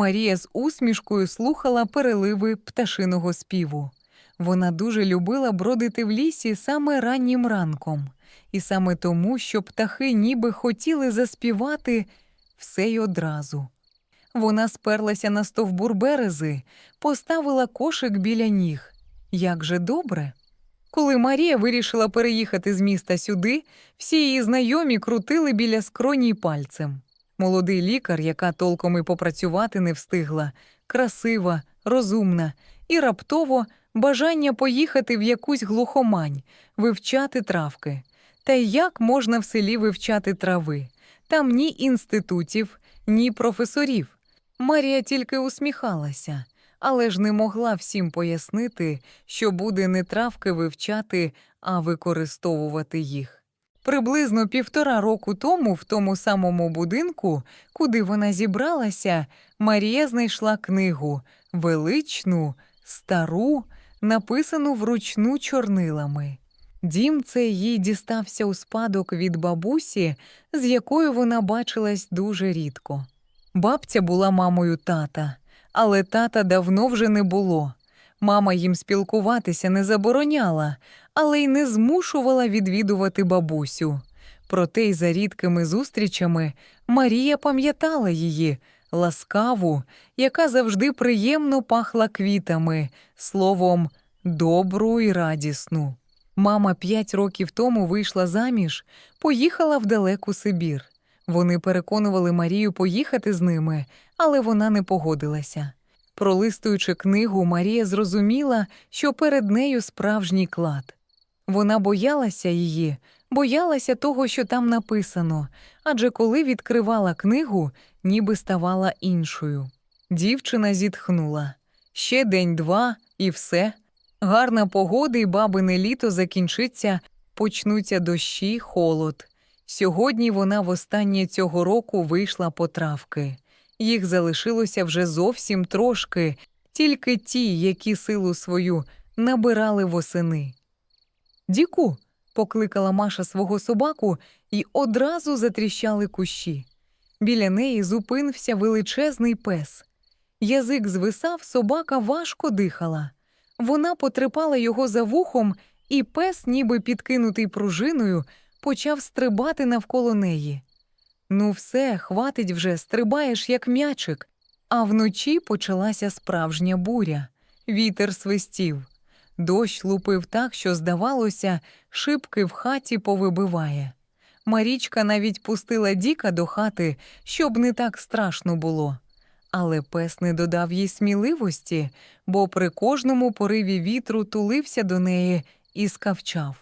Марія з усмішкою слухала переливи пташиного співу. Вона дуже любила бродити в лісі саме раннім ранком, і саме тому, що птахи ніби хотіли заспівати все й одразу. Вона сперлася на стовбур берези, поставила кошик біля ніг. Як же добре! Коли Марія вирішила переїхати з міста сюди, всі її знайомі крутили біля скроні пальцем. Молодий лікар, яка толком і попрацювати не встигла, красива, розумна і раптово бажання поїхати в якусь глухомань, вивчати травки. Та як можна в селі вивчати трави? Там ні інститутів, ні професорів. Марія тільки усміхалася, але ж не могла всім пояснити, що буде не травки вивчати, а використовувати їх. Приблизно півтора року тому, в тому самому будинку, куди вона зібралася, Марія знайшла книгу величну, стару, написану вручну чорнилами. Дім цей їй дістався у спадок від бабусі, з якою вона бачилась дуже рідко. Бабця була мамою тата, але тата давно вже не було. Мама їм спілкуватися не забороняла, але й не змушувала відвідувати бабусю. Проте й за рідкими зустрічами Марія пам'ятала її, ласкаву, яка завжди приємно пахла квітами, словом, добру і радісну. Мама п'ять років тому вийшла заміж, поїхала в далеку Сибір. Вони переконували Марію поїхати з ними, але вона не погодилася. Пролистуючи книгу, Марія зрозуміла, що перед нею справжній клад. Вона боялася її, боялася того, що там написано, адже коли відкривала книгу, ніби ставала іншою. Дівчина зітхнула ще день-два і все. Гарна погода і бабине літо закінчиться, почнуться дощі, холод. Сьогодні вона востаннє цього року вийшла по травки. Їх залишилося вже зовсім трошки, тільки ті, які силу свою набирали восени. Діку, покликала Маша свого собаку, і одразу затріщали кущі. Біля неї зупинився величезний пес. Язик звисав, собака важко дихала. Вона потрепала його за вухом, і пес, ніби підкинутий пружиною, почав стрибати навколо неї. Ну, все, хватить вже, стрибаєш, як м'ячик. А вночі почалася справжня буря. Вітер свистів. Дощ лупив так, що, здавалося, шибки в хаті повибиває. Марічка навіть пустила Діка до хати, щоб не так страшно було. Але пес не додав їй сміливості, бо при кожному пориві вітру тулився до неї і скавчав.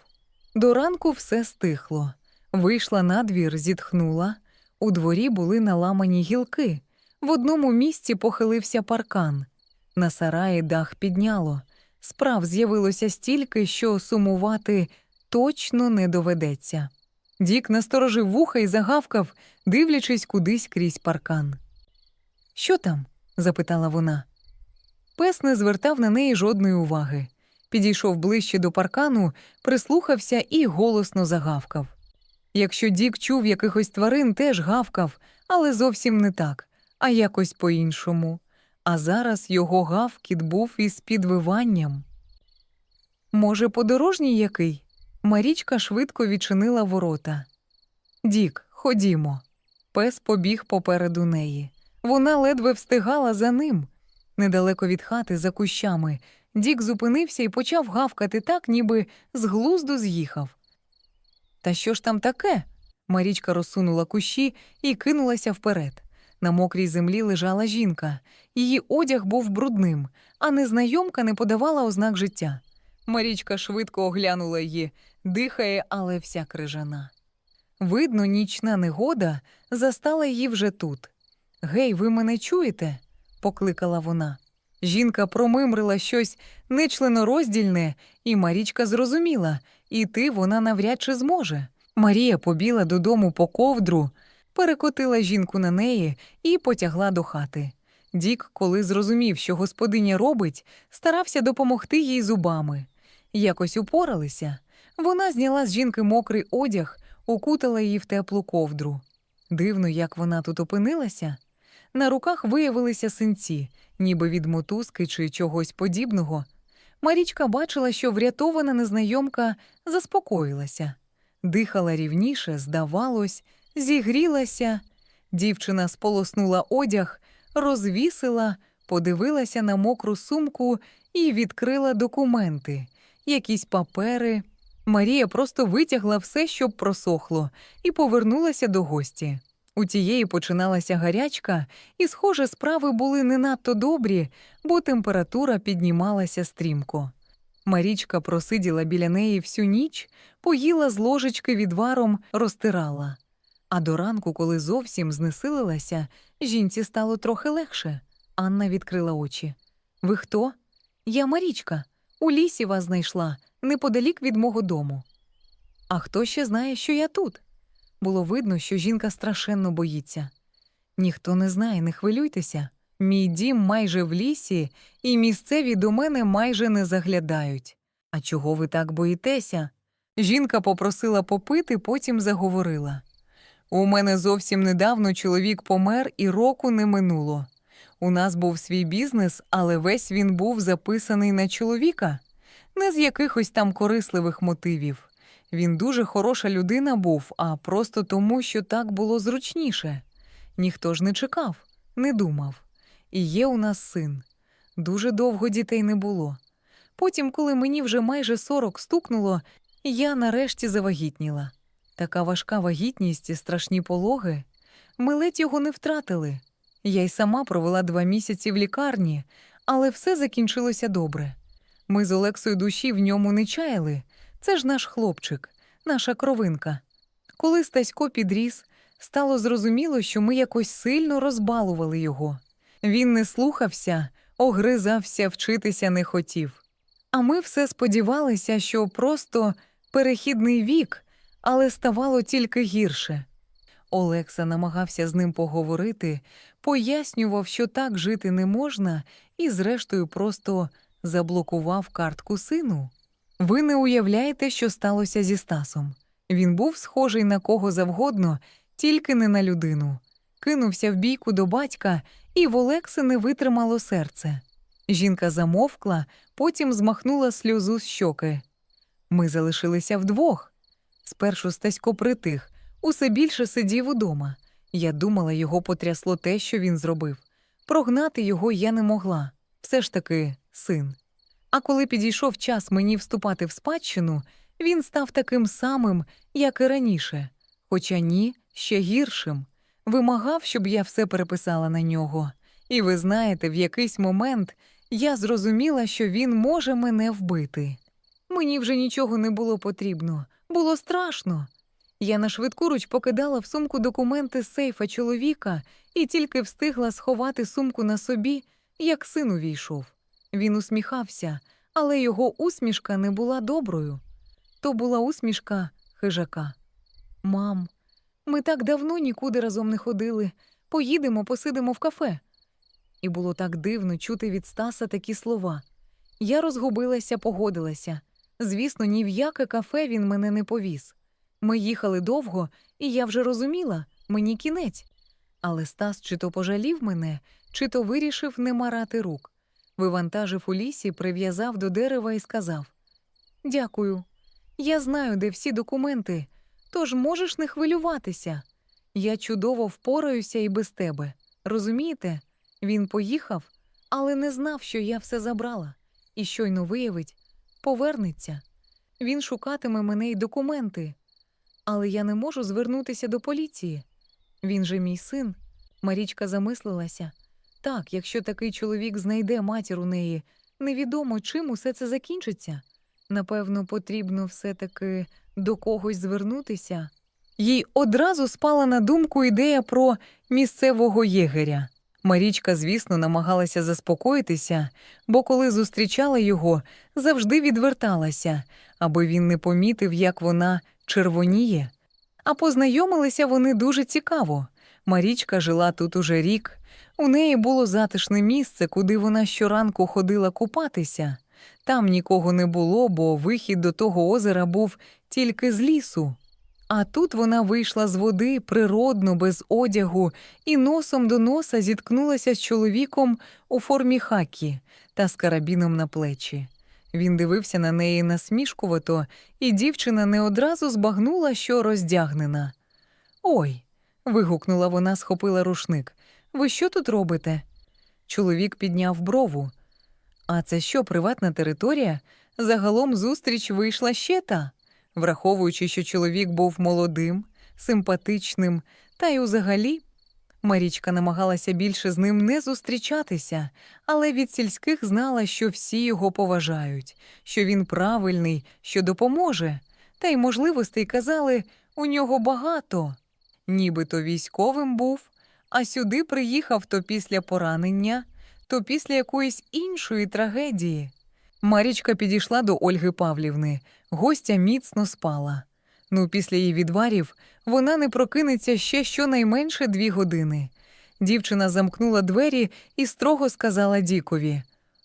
До ранку все стихло. Вийшла на двір, зітхнула. У дворі були наламані гілки. В одному місці похилився паркан. На сараї дах підняло. Справ з'явилося стільки, що сумувати точно не доведеться. Дік насторожив вуха і загавкав, дивлячись кудись крізь паркан. Що там? запитала вона. Пес не звертав на неї жодної уваги. Підійшов ближче до паркану, прислухався і голосно загавкав. Якщо Дік чув якихось тварин, теж гавкав, але зовсім не так, а якось по-іншому. А зараз його гавкіт був із підвиванням. Може, подорожній який? Марічка швидко відчинила ворота. Дік, ходімо. Пес побіг попереду неї. Вона ледве встигала за ним. Недалеко від хати, за кущами, Дік зупинився і почав гавкати так, ніби з глузду з'їхав. Та що ж там таке? Марічка розсунула кущі і кинулася вперед. На мокрій землі лежала жінка. Її одяг був брудним, а незнайомка не подавала ознак життя. Марічка швидко оглянула її, дихає, але вся крижана. Видно, нічна негода застала її вже тут. Гей, ви мене чуєте? покликала вона. Жінка промимрила щось нечленороздільне, і Марічка зрозуміла, іти вона навряд чи зможе. Марія побіла додому по ковдру, перекотила жінку на неї і потягла до хати. Дік, коли зрозумів, що господиня робить, старався допомогти їй зубами. Якось упоралися. Вона зняла з жінки мокрий одяг, укутала її в теплу ковдру. Дивно, як вона тут опинилася. На руках виявилися синці, ніби від мотузки чи чогось подібного. Марічка бачила, що врятована незнайомка заспокоїлася, дихала рівніше, здавалось, зігрілася. Дівчина сполоснула одяг, розвісила, подивилася на мокру сумку і відкрила документи, якісь папери. Марія просто витягла все, щоб просохло, і повернулася до гості. У тієї починалася гарячка, і, схоже, справи були не надто добрі, бо температура піднімалася стрімко. Марічка просиділа біля неї всю ніч, поїла з ложечки відваром, розтирала. А до ранку, коли зовсім знесилилася, жінці стало трохи легше. Анна відкрила очі. Ви хто? Я Марічка. У лісі вас знайшла, неподалік від мого дому. А хто ще знає, що я тут? Було видно, що жінка страшенно боїться. Ніхто не знає, не хвилюйтеся. Мій дім майже в лісі, і місцеві до мене майже не заглядають. А чого ви так боїтеся? Жінка попросила попити, потім заговорила. У мене зовсім недавно чоловік помер і року не минуло. У нас був свій бізнес, але весь він був записаний на чоловіка, не з якихось там корисливих мотивів. Він дуже хороша людина був, а просто тому, що так було зручніше. Ніхто ж не чекав, не думав. І є у нас син. Дуже довго дітей не було. Потім, коли мені вже майже сорок стукнуло, я нарешті завагітніла. Така важка вагітність і страшні пологи. Ми ледь його не втратили. Я й сама провела два місяці в лікарні, але все закінчилося добре. Ми з Олексою душі в ньому не чаяли. Це ж наш хлопчик, наша кровинка. Коли Стасько підріс, стало зрозуміло, що ми якось сильно розбалували його. Він не слухався, огризався, вчитися не хотів. А ми все сподівалися, що просто перехідний вік, але ставало тільки гірше. Олекса намагався з ним поговорити, пояснював, що так жити не можна, і, зрештою, просто заблокував картку сину. Ви не уявляєте, що сталося зі Стасом. Він був схожий на кого завгодно, тільки не на людину. Кинувся в бійку до батька, і в Олекси не витримало серце. Жінка замовкла, потім змахнула сльозу з щоки. Ми залишилися вдвох. Спершу Стасько притих, усе більше сидів удома. Я думала, його потрясло те, що він зробив. Прогнати його я не могла. Все ж таки, син. А коли підійшов час мені вступати в спадщину, він став таким самим, як і раніше, хоча ні, ще гіршим. Вимагав, щоб я все переписала на нього. І ви знаєте, в якийсь момент я зрозуміла, що він може мене вбити. Мені вже нічого не було потрібно, було страшно. Я на швидкуруч покидала в сумку документи з сейфа чоловіка і тільки встигла сховати сумку на собі, як син увійшов. Він усміхався, але його усмішка не була доброю. То була усмішка хижака. Мам, ми так давно нікуди разом не ходили. Поїдемо, посидимо в кафе. І було так дивно чути від Стаса такі слова. Я розгубилася, погодилася. Звісно, ні в яке кафе він мене не повіз. Ми їхали довго, і я вже розуміла, мені кінець. Але Стас чи то пожалів мене, чи то вирішив не марати рук. Вивантажив у лісі, прив'язав до дерева і сказав: Дякую. Я знаю, де всі документи, тож можеш не хвилюватися. Я чудово впораюся і без тебе. Розумієте? Він поїхав, але не знав, що я все забрала, і щойно виявить, повернеться. Він шукатиме мене й документи. Але я не можу звернутися до поліції. Він же мій син. Марічка замислилася. Так, якщо такий чоловік знайде матір у неї, невідомо, чим усе це закінчиться. Напевно, потрібно все-таки до когось звернутися. Їй одразу спала на думку ідея про місцевого єгеря. Марічка, звісно, намагалася заспокоїтися, бо коли зустрічала його, завжди відверталася, аби він не помітив, як вона червоніє. А познайомилися вони дуже цікаво. Марічка жила тут уже рік. У неї було затишне місце, куди вона щоранку ходила купатися. Там нікого не було, бо вихід до того озера був тільки з лісу. А тут вона вийшла з води природно, без одягу, і носом до носа зіткнулася з чоловіком у формі хакі та з карабіном на плечі. Він дивився на неї насмішкувато, і дівчина не одразу збагнула, що роздягнена. Ой. вигукнула вона, схопила рушник. Ви що тут робите? Чоловік підняв брову. А це що, приватна територія? Загалом зустріч вийшла ще та, враховуючи, що чоловік був молодим, симпатичним, та й узагалі. Марічка намагалася більше з ним не зустрічатися, але від сільських знала, що всі його поважають, що він правильний, що допоможе, та й можливостей казали у нього багато. Нібито військовим був, а сюди приїхав то після поранення, то після якоїсь іншої трагедії. Марічка підійшла до Ольги Павлівни, гостя міцно спала. Ну, після її відварів вона не прокинеться ще щонайменше дві години. Дівчина замкнула двері і строго сказала Дікові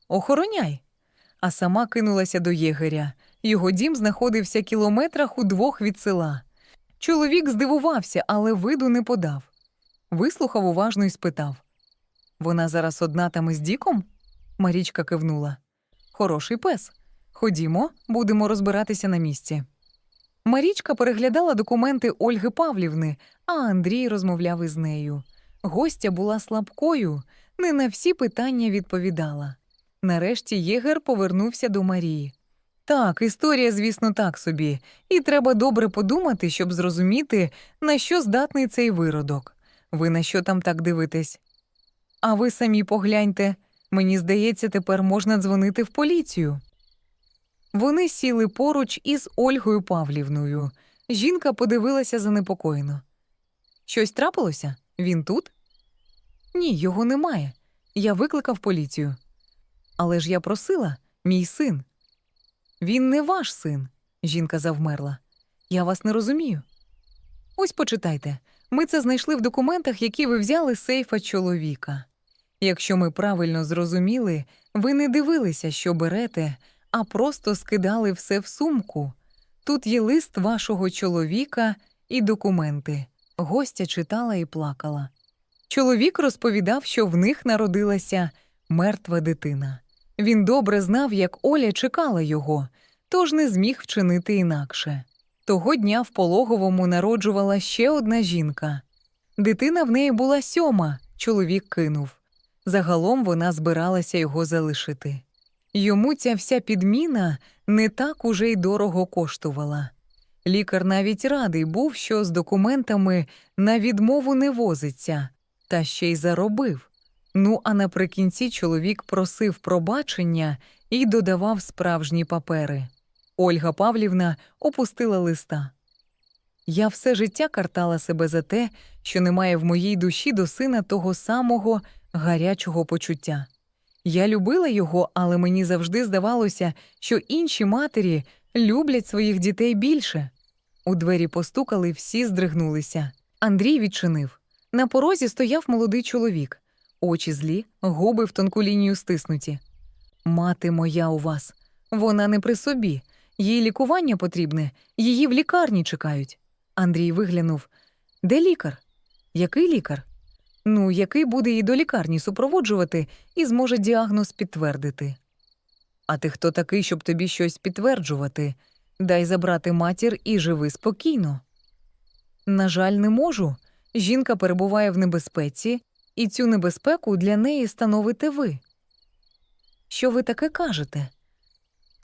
Охороняй. А сама кинулася до єгеря. Його дім знаходився кілометрах у двох від села. Чоловік здивувався, але виду не подав. Вислухав уважно і спитав Вона зараз одна там із Діком? Марічка кивнула. Хороший пес. Ходімо, будемо розбиратися на місці. Марічка переглядала документи Ольги Павлівни, а Андрій розмовляв із нею. Гостя була слабкою, не на всі питання відповідала. Нарешті Єгер повернувся до Марії. Так, історія, звісно, так собі, і треба добре подумати, щоб зрозуміти, на що здатний цей виродок. Ви на що там так дивитесь? А ви самі погляньте. Мені здається, тепер можна дзвонити в поліцію. Вони сіли поруч із Ольгою Павлівною. Жінка подивилася занепокоєно. Щось трапилося? Він тут? Ні, його немає. Я викликав поліцію. Але ж я просила, мій син. Він не ваш син, жінка завмерла. Я вас не розумію. Ось почитайте. Ми це знайшли в документах, які ви взяли з сейфа чоловіка. Якщо ми правильно зрозуміли, ви не дивилися, що берете, а просто скидали все в сумку. Тут є лист вашого чоловіка і документи. Гостя читала і плакала. Чоловік розповідав, що в них народилася мертва дитина. Він добре знав, як Оля чекала його, тож не зміг вчинити інакше. Того дня в пологовому народжувала ще одна жінка. Дитина в неї була сьома, чоловік кинув. Загалом вона збиралася його залишити. Йому ця вся підміна не так уже й дорого коштувала. Лікар навіть радий був, що з документами на відмову не возиться, та ще й заробив. Ну а наприкінці чоловік просив пробачення і додавав справжні папери. Ольга Павлівна опустила листа. Я все життя картала себе за те, що немає в моїй душі до сина того самого гарячого почуття. Я любила його, але мені завжди здавалося, що інші матері люблять своїх дітей більше. У двері постукали, всі здригнулися. Андрій відчинив. На порозі стояв молодий чоловік, очі злі, губи в тонку лінію стиснуті. Мати моя у вас, вона не при собі, їй лікування потрібне, її в лікарні чекають. Андрій виглянув. Де лікар? Який лікар? Ну, який буде її до лікарні супроводжувати і зможе діагноз підтвердити. А ти хто такий, щоб тобі щось підтверджувати? Дай забрати матір і живи спокійно. На жаль, не можу. Жінка перебуває в небезпеці, і цю небезпеку для неї становите ви. Що ви таке кажете?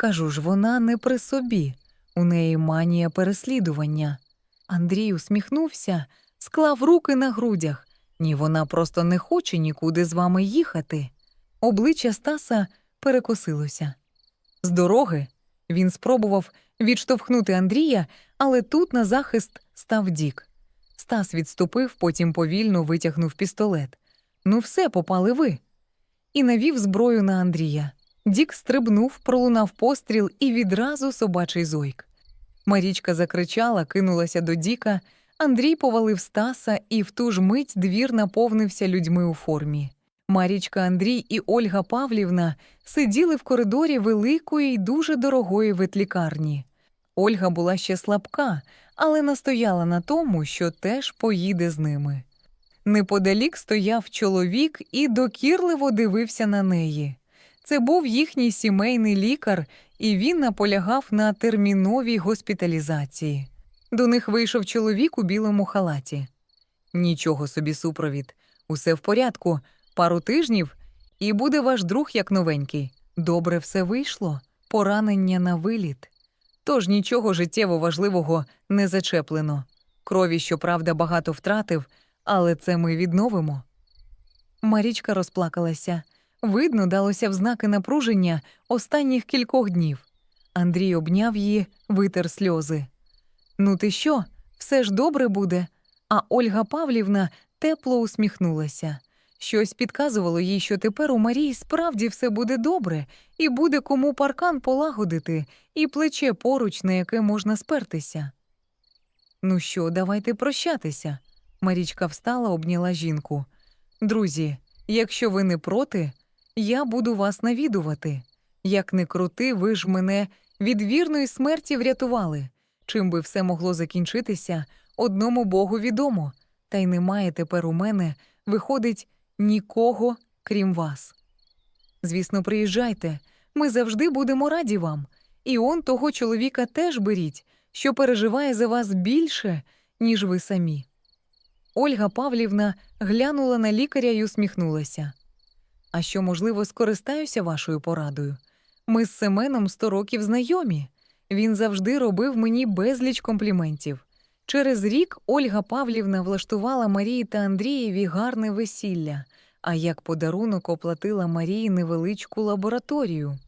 Кажу ж, вона не при собі, у неї манія переслідування. Андрій усміхнувся, склав руки на грудях. Ні, вона просто не хоче нікуди з вами їхати. Обличчя Стаса перекосилося. З дороги він спробував відштовхнути Андрія, але тут на захист став Дік. Стас відступив, потім повільно витягнув пістолет. Ну, все, попали ви. І навів зброю на Андрія. Дік стрибнув, пролунав постріл і відразу собачий зойк. Марічка закричала, кинулася до Діка. Андрій повалив Стаса, і в ту ж мить двір наповнився людьми у формі. Марічка Андрій і Ольга Павлівна сиділи в коридорі великої й дуже дорогої ветлікарні. Ольга була ще слабка, але настояла на тому, що теж поїде з ними. Неподалік стояв чоловік і докірливо дивився на неї. Це був їхній сімейний лікар, і він наполягав на терміновій госпіталізації. До них вийшов чоловік у білому халаті. Нічого собі супровід, усе в порядку, пару тижнів, і буде ваш друг як новенький. Добре все вийшло, поранення на виліт. Тож нічого життєво важливого не зачеплено. Крові, щоправда, багато втратив, але це ми відновимо. Марічка розплакалася. Видно, далося в знаки напруження останніх кількох днів. Андрій обняв її, витер сльози. Ну ти що, все ж добре буде? А Ольга Павлівна тепло усміхнулася. Щось підказувало їй, що тепер у Марії справді все буде добре, і буде кому паркан полагодити, і плече поруч, на яке можна спертися. Ну що, давайте прощатися. Марічка встала, обняла жінку. Друзі, якщо ви не проти, я буду вас навідувати. Як не крути, ви ж мене від вірної смерті врятували. Чим би все могло закінчитися, одному Богу відомо, та й немає тепер у мене, виходить, нікого, крім вас. Звісно, приїжджайте, ми завжди будемо раді вам. І он того чоловіка теж беріть, що переживає за вас більше, ніж ви самі. Ольга Павлівна глянула на лікаря й усміхнулася. А що, можливо, скористаюся вашою порадою? Ми з Семеном сто років знайомі. Він завжди робив мені безліч компліментів. Через рік Ольга Павлівна влаштувала Марії та Андрієві гарне весілля, а як подарунок оплатила Марії невеличку лабораторію.